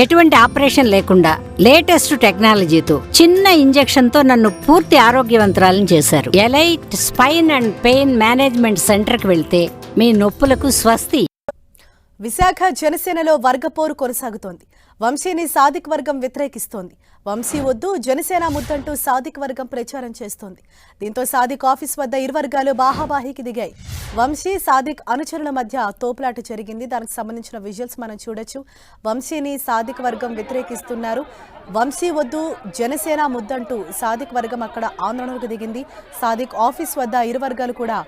ఎటువంటి ఆపరేషన్ లేకుండా లేటెస్ట్ టెక్నాలజీతో చిన్న ఇంజెక్షన్తో నన్ను పూర్తి ఆరోగ్యవంతరాలను చేశారు. Elite spine and pain management సెంటర్కి వెళ్తే మీ నొప్పులకు స్వస్తి. విశాఖ జనసేనలో వర్గపోరు కొనసాగుతోంది. వంశీని సాదిక్ వర్గం వ్యతిరేకిస్తోంది. వంశీ వద్దు జనసేన ముద్దంటూ సాదిక్ వర్గం ప్రచారం చేస్తోంది. దీంతో సాదిక్ ఆఫీస్ వద్ద ఇరు వర్గాలు బాహాబాహికి దిగాయి. వంశీ సాదిక్ అనుచరుల మధ్య తోపులాట జరిగింది. దానికి సంబంధించిన విజువల్స్ మనం చూడొచ్చు. వంశీని సాదిక్ వర్గం వ్యతిరేకిస్తున్నారు. వంశీ వద్దు జనసేన ముద్దంటూ సాదిక్ వర్గం అక్కడ ఆందోళనకు దిగింది. సాదిక్ ఆఫీస్ వద్ద ఇరు వర్గాలు కూడా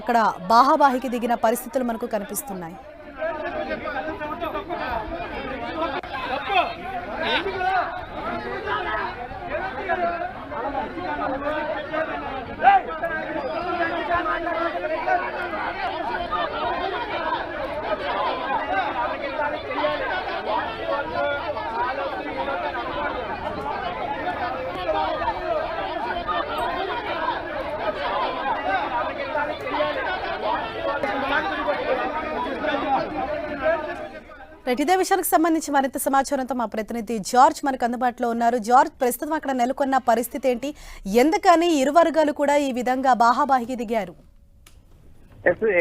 అక్కడ బాహాబాహికి దిగిన పరిస్థితులు మనకు కనిపిస్తున్నాయి. రైట్, ఇదే విషయానికి సంబంధించి మరింత సమాచారంతో మా ప్రతినిధి జార్జ్ మనకు అందుబాటులో ఉన్నారు. జార్జ్ ప్రస్తుతం అక్కడ నెలకొన్న పరిస్థితి ఏంటి? ఎందుకని ఇరు వర్గాలు కూడా ఈ విధంగా బాహాబాహికి దిగారు?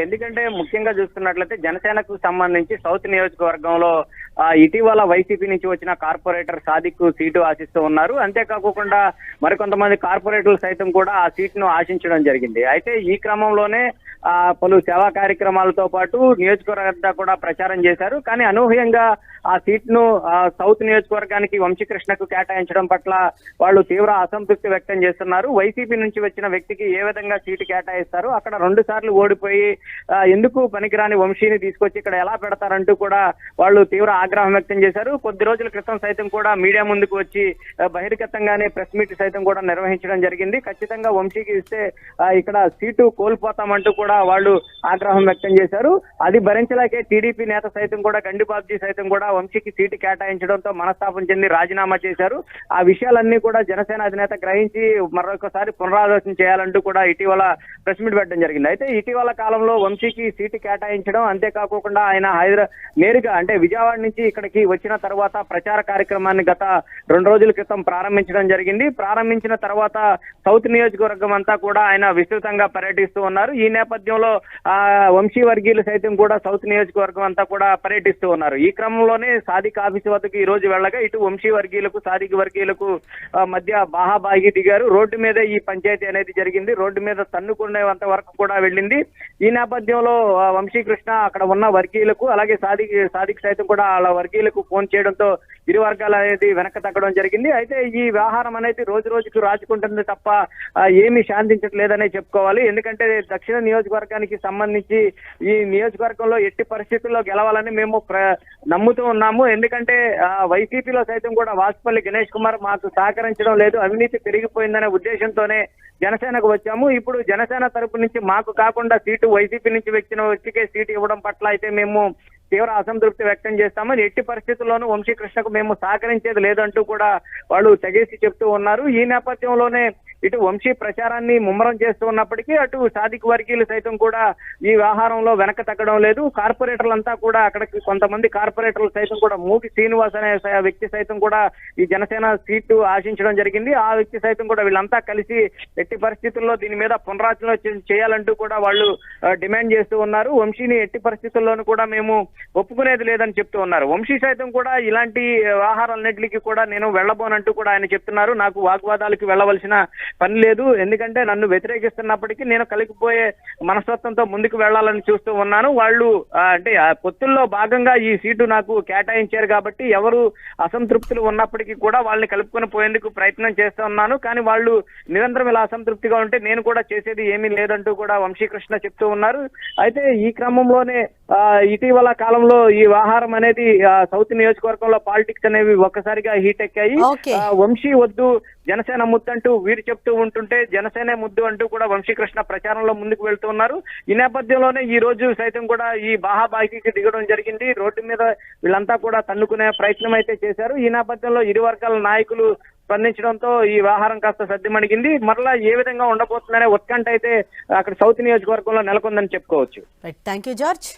ఎందుకంటే ముఖ్యంగా చూస్తున్నట్లయితే జనసేనకు సంబంధించి సౌత్ నియోజకవర్గంలో ఇటీవల వైసీపీ నుంచి వచ్చిన కార్పొరేటర్ సాదిక్ సీటు ఆశిస్తూ ఉన్నారు. అంతేకాకుండా మరికొంతమంది కార్పొరేటర్లు సైతం కూడా ఆ సీటును ఆశించడం జరిగింది. అయితే ఈ క్రమంలోనే ఆ, పలు సేవా కార్యక్రమాలతో పాటు నియోజకవర్గంతా కూడా ప్రచారం చేశారు. కానీ అనూహ్యంగా ఆ సీట్ను ను సౌత్ నియోజకవర్గానికి వంశీకృష్ణకు కేటాయించడం పట్ల వాళ్ళు తీవ్ర అసంతృప్తి వ్యక్తం చేస్తున్నారు. వైసీపీ నుంచి వచ్చిన వ్యక్తికి ఏ విధంగా సీటు కేటాయిస్తారు అక్కడ రెండు సార్లు ఓడిపోయి ఎందుకు పనికిరాని వంశీని తీసుకొచ్చి ఇక్కడ ఎలా పెడతారంటూ కూడా వాళ్ళు తీవ్ర ఆగ్రహం వ్యక్తం చేశారు. కొద్ది రోజుల క్రితం సైతం కూడా మీడియా ముందుకు వచ్చి బహిర్గతంగానే ప్రెస్ మీట్ సైతం కూడా నిర్వహించడం జరిగింది. ఖచ్చితంగా వంశీకి ఇస్తే ఇక్కడ సీటు కోల్పోతామంటూ కూడా వాళ్ళు ఆగ్రహం వ్యక్తం చేశారు. అది భరించలేకే టీడీపీ నేత సైతం కూడా గండిబాబ్జీ సైతం కూడా వంశీకి సీటు కేటాయించడంతో మనస్తాపం చెంది రాజీనామా చేశారు. ఆ విషయాలన్నీ కూడా జనసేన అధినేత గ్రహించి మరొకసారి పునరాలోచన చేయాలంటూ కూడా ఇటీవల ప్రెస్ మీట్ పెట్టడం జరిగింది. అయితే ఇటీవల కాలంలో వంశీకి సీటు కేటాయించడం అంతేకాకుండా ఆయన హైదరాబాద్ నేరుగా అంటే విజయవాడ నుంచి ఇక్కడికి వచ్చిన తర్వాత ప్రచార కార్యక్రమాన్ని గత రెండు రోజుల క్రితం ప్రారంభించడం జరిగింది. ప్రారంభించిన తర్వాత సౌత్ నియోజకవర్గం అంతా కూడా ఆయన విస్తృతంగా పర్యటిస్తూ ఉన్నారు. ఈ నేపథ్యంలో ఆ వంశీ వర్గీయులు సైతం కూడా సౌత్ నియోజకవర్గం అంతా కూడా పర్యటిస్తూ ఉన్నారు. ఈ క్రమంలోనే సాదిక్ ఆఫీస్ వద్దకు ఈ రోజు వెళ్ళగా ఇటు వంశీ వర్గీయులకు సాదిక్ వర్గీయులకు మధ్య బాహాబాగి దిగారు. రోడ్డు మీద ఈ పంచాయతీ అనేది జరిగింది. రోడ్డు మీద తన్నుకునేంత వరకు కూడా వెళ్ళింది. ఈ నేపథ్యంలో వంశీకృష్ణ అక్కడ ఉన్న వర్గీయులకు అలాగే సాదిక్ సాదిక్ సైతం కూడా వాళ్ళ వర్గీయులకు ఫోన్ చేయడంతో ఇరు వర్గాలు అనేది వెనక తగ్గడం జరిగింది. అయితే ఈ వ్యవహారం అనేది రోజు రోజుకు రాజుకుంటుంది తప్ప ఏమి ఏమీ శాంతించట్లేదనే చెప్పుకోవాలి. ఎందుకంటే దక్షిణ నియోజకవర్గానికి సంబంధించి ఈ నియోజకవర్గంలో ఎట్టి పరిస్థితుల్లో గెలవాలని మేము ప్ర- నమ్ముతూ ఉన్నాము. ఎందుకంటే వైసీపీలో సైతం కూడా వాసుపల్లి గణేష్ కుమార్ మాకు సహకరించడం లేదు. అవినీతి పెరిగిపోయిందనే ఉద్దేశంతోనే జనసేనకు వచ్చాము. ఇప్పుడు జనసేన తరపు నుంచి మాకు కాకుండా సీటు వైసీపీ నుంచి వచ్చిన వ్యక్తికే సీటు ఇవ్వడం పట్ల అయితే మేము తీవ్ర అసంతృప్తి వ్యక్తం చేస్తామని ఎట్టి పరిస్థితుల్లోనూ వంశీకృష్ణకు మేము సహకరించేది లేదంటూ కూడా వాళ్ళు తెగేసి చెప్తూ ఉన్నారు. ఈ నేపథ్యంలోనే ఇటు వంశీ ప్రచారాన్ని ముమ్మరం చేస్తూ ఉన్నప్పటికీ అటు సాదిక్ వర్గీయులు సైతం కూడా ఈ వ్యవహారంలో వెనక తగ్గడం లేదు. కార్పొరేటర్లంతా కూడా అక్కడికి కొంతమంది కార్పొరేటర్లు సైతం కూడా మూకి శ్రీనివాస్ అనే వ్యక్తి సైతం కూడా ఈ జనసేన సీటు ఆశించడం జరిగింది. ఆ వ్యక్తి సైతం కూడా వీళ్ళంతా కలిసి ఎట్టి పరిస్థితుల్లో దీని మీద పునరాచన చేయాలంటూ కూడా వాళ్ళు డిమాండ్ చేస్తూ ఉన్నారు. వంశీని ఎట్టి పరిస్థితుల్లోనూ కూడా మేము ఒప్పుకునేది లేదని చెప్తూ ఉన్నారు. వంశీ సైతం కూడా ఇలాంటి వ్యవహారాలన్నింటికి కూడా నేను వెళ్ళబోనంటూ కూడా ఆయన చెప్తున్నారు. నాకు వాగ్వాదాలకు వెళ్ళవలసిన పని లేదు. ఎందుకంటే నన్ను వ్యతిరేకిస్తున్నప్పటికీ నేను కలిగిపోయే మనస్తత్వంతో ముందుకు వెళ్ళాలని చూస్తూ ఉన్నాను. వాళ్ళు అంటే పొత్తుల్లో భాగంగా ఈ సీటు నాకు కేటాయించారు కాబట్టి ఎవరు అసంతృప్తులు ఉన్నప్పటికీ కూడా వాళ్ళని కలుపుకొని పోయేందుకు ప్రయత్నం చేస్తూ ఉన్నాను. కానీ వాళ్ళు నిరంతరం ఇలా అసంతృప్తిగా ఉంటే నేను కూడా చేసేది ఏమీ లేదంటూ కూడా వంశీకృష్ణ చెప్తూ ఉన్నారు. అయితే ఈ క్రమంలోనే ఇటీవల కాలంలో ఈ వ్యవహారం అనేది సౌత్ నియోజకవర్గంలో పాలిటిక్స్ అనేవి ఒక్కసారిగా హీట్ ఎక్కాయి. వంశీ వద్దు జనసేన ముద్దు అంటూ వీరు చెప్తూ ఉంటుంటే జనసేన ముద్దు అంటూ కూడా వంశీకృష్ణ ప్రచారంలో ముందుకు వెళ్తూ ఉన్నారు. ఈ నేపథ్యంలోనే ఈ రోజు సైతం కూడా ఈ బాహాబాయికి దిగడం జరిగింది. రోడ్డు మీద వీళ్ళంతా కూడా తన్నుకునే ప్రయత్నం అయితే చేశారు. ఈ నేపథ్యంలో ఇరు వర్గాల నాయకులు స్పందించడంతో ఈ వ్యవహారం కాస్త సర్దిమణిగింది మరలా ఏ విధంగా ఉండబోతుందనే ఉత్కంఠ అయితే అక్కడ సౌత్ నియోజకవర్గంలో నెలకొందని చెప్పుకోవచ్చు. Thank you George